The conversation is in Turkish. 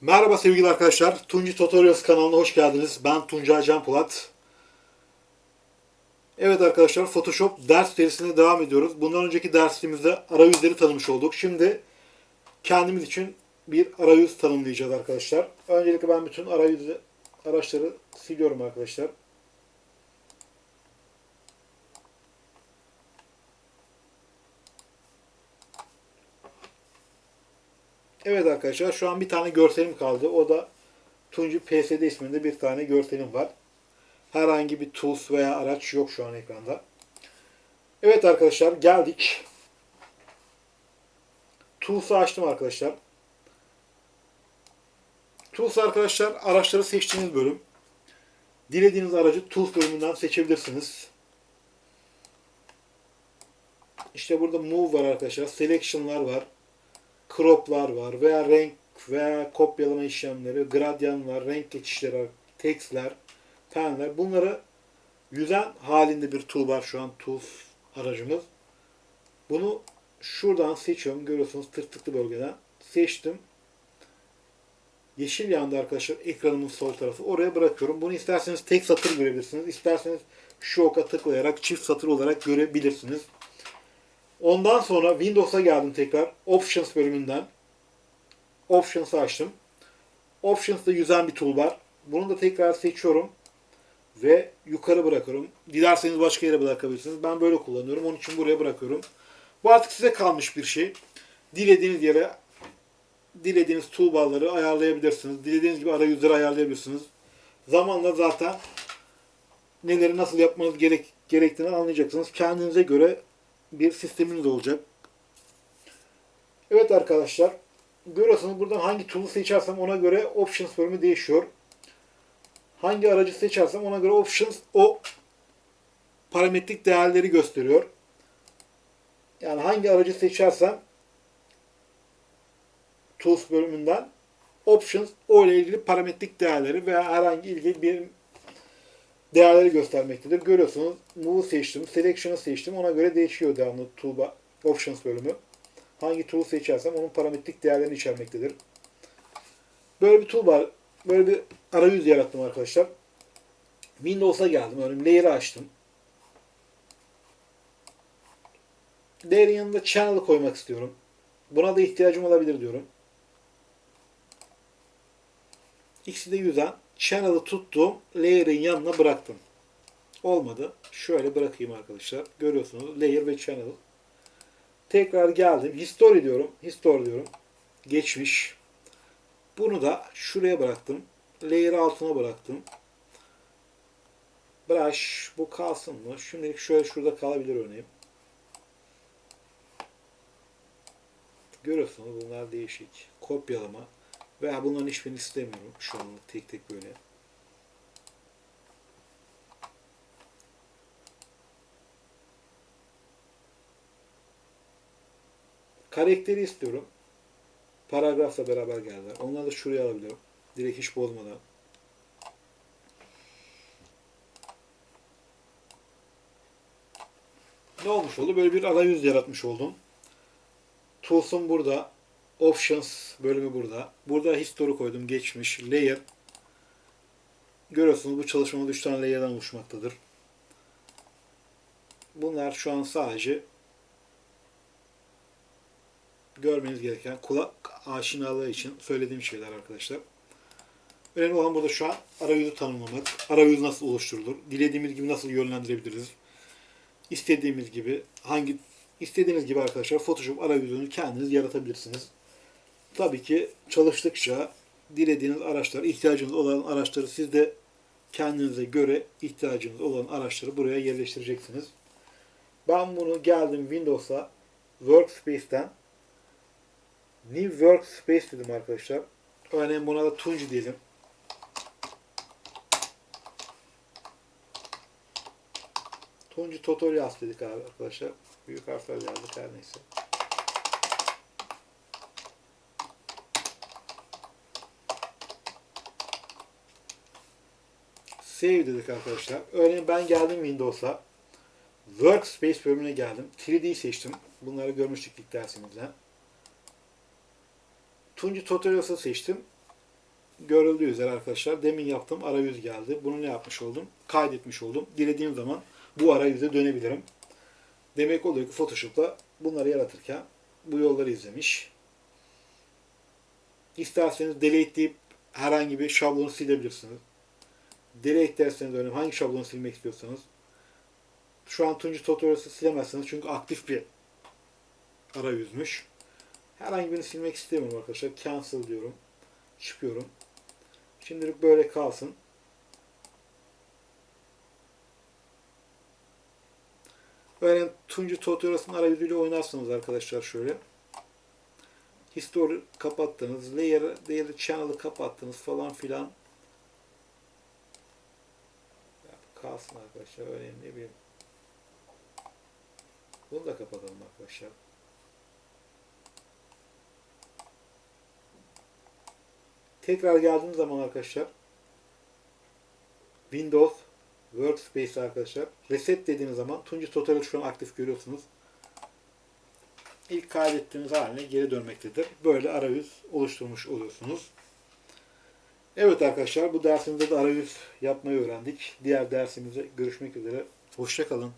Merhaba sevgili arkadaşlar. Tunci Tutorials kanalına hoş geldiniz. Ben Tuncay Can Polat. Evet arkadaşlar Photoshop ders serisine devam ediyoruz. Bundan önceki dersimizde arayüzleri tanımış olduk. Şimdi kendimiz için bir arayüz tanımlayacağız arkadaşlar. Öncelikle ben bütün arayüz araçları siliyorum arkadaşlar. Evet arkadaşlar şu an bir tane görselim kaldı. O da Tunci PSD isminde bir tane görselim var. Herhangi bir tools veya araç yok şu an ekranda. Evet arkadaşlar geldik. Tools'u açtım arkadaşlar. Tools arkadaşlar araçları seçtiğiniz bölüm. Dilediğiniz aracı Tools bölümünden seçebilirsiniz. İşte burada Move var arkadaşlar. Selection'lar var crop'lar var veya renk veya kopyalama işlemleri, gradyanlar, renk geçişleri, textler, penler. Bunları yüzen halinde bir toolbar şu an tools aracımız. Bunu şuradan seçiyorum. Görüyorsunuz tırtıklı bölgeden. Seçtim. Yeşil yandı arkadaşlar ekranımın sol tarafı. Oraya bırakıyorum. Bunu isterseniz tek satır görebilirsiniz. İsterseniz şu oka tıklayarak çift satır olarak görebilirsiniz. Ondan sonra Windows'a geldim tekrar. Options bölümünden. Options'ı açtım. Options'da yüzen bir toolbar. Bunu da tekrar seçiyorum. Ve yukarı bırakıyorum. Dilerseniz başka yere bırakabilirsiniz. Ben böyle kullanıyorum. Onun için buraya bırakıyorum. Bu artık size kalmış bir şey. Dilediğiniz yere dilediğiniz toolbarları ayarlayabilirsiniz. Dilediğiniz gibi arayüzleri ayarlayabilirsiniz. Zamanla zaten neleri nasıl yapmanız gerek, gerektiğini anlayacaksınız. Kendinize göre bir sisteminiz olacak. Evet arkadaşlar. Görüyorsunuz buradan hangi tool'u seçersem ona göre options bölümü değişiyor. Hangi aracı seçersem ona göre options o parametrik değerleri gösteriyor. Yani hangi aracı seçersem tools bölümünden options o ile ilgili parametrik değerleri veya herhangi ilgili bir değerleri göstermektedir. Görüyorsunuz Move seçtim, Selection'ı seçtim. Ona göre değişiyor devamlı Toolbar Options bölümü. Hangi tool seçersem onun parametrik değerlerini içermektedir. Böyle bir toolbar, böyle bir arayüz yarattım arkadaşlar. Windows'a geldim. Örneğin Layer'ı açtım. Layer'ın yanında Channel'ı koymak istiyorum. Buna da ihtiyacım olabilir diyorum. İkisi de yüzen channel'ı tuttum. Layer'ın yanına bıraktım. Olmadı. Şöyle bırakayım arkadaşlar. Görüyorsunuz layer ve channel. Tekrar geldim. History diyorum. History diyorum. Geçmiş. Bunu da şuraya bıraktım. Layer altına bıraktım. Brush. Bu kalsın mı? Şimdilik şöyle şurada kalabilir örneğin. Görüyorsunuz bunlar değişik. Kopyalama. Veya bunların hiçbirini istemiyorum. Şu anlık tek tek böyle. Karakteri istiyorum. Paragrafla beraber geldiler. Onları da şuraya alabilirim. Direkt hiç bozmadan. Ne olmuş oldu? Böyle bir arayüz yaratmış oldum. Tools'um burada. Options bölümü burada. Burada history koydum. Geçmiş. Layer. Görüyorsunuz bu çalışmamız 3 tane layer'dan oluşmaktadır. Bunlar şu an sadece görmeniz gereken kulak aşinalığı için söylediğim şeyler arkadaşlar. Önemli olan burada şu an arayüzü tanımlamak. Arayüz nasıl oluşturulur? Dilediğimiz gibi nasıl yönlendirebiliriz? İstediğimiz gibi hangi istediğiniz gibi arkadaşlar Photoshop arayüzünü kendiniz yaratabilirsiniz. Tabii ki çalıştıkça dilediğiniz araçlar, ihtiyacınız olan araçları siz de kendinize göre ihtiyacınız olan araçları buraya yerleştireceksiniz. Ben bunu geldim Windows'a Workspace'ten New Workspace dedim arkadaşlar. Örneğin buna da Tunci diyelim. Tunci Tutorials dedik abi arkadaşlar. Büyük harfler yazdık her neyse. Save dedik arkadaşlar. Örneğin ben geldim Windows'a. Workspace bölümüne geldim. 3D seçtim. Bunları görmüştük ilk dersimizde. Tunci Tutorials'ı seçtim. görüldüğü üzere arkadaşlar demin yaptığım arayüz geldi. Bunu ne yapmış oldum? Kaydetmiş oldum. Dilediğim zaman bu arayüze dönebilirim. Demek oluyor ki Photoshop'ta bunları yaratırken bu yolları izlemiş. İsterseniz delete deyip herhangi bir şablonu silebilirsiniz. Delete derseniz önemli. Hangi şablonu silmek istiyorsanız. Şu an Tuncu Tutorials'ı silemezsiniz çünkü aktif bir arayüzmüş. Herhangi birini silmek istemiyorum arkadaşlar. Cancel diyorum. Çıkıyorum. Şimdilik böyle kalsın. Böyle Tuncu Tutorials'ın arayüzüyle oynarsınız arkadaşlar şöyle. History kapattınız. Layer, layer channel'ı kapattınız falan filan. Kalsın arkadaşlar. Önemli bir bunu da kapatalım arkadaşlar. Tekrar geldiğiniz zaman arkadaşlar Windows Workspace arkadaşlar reset dediğiniz zaman Tuncu Total'ı şu an aktif görüyorsunuz. İlk kaydettiğiniz haline geri dönmektedir. Böyle arayüz oluşturmuş oluyorsunuz. Evet arkadaşlar bu dersimizde de arayüz yapmayı öğrendik. Diğer dersimizde görüşmek üzere. Hoşçakalın.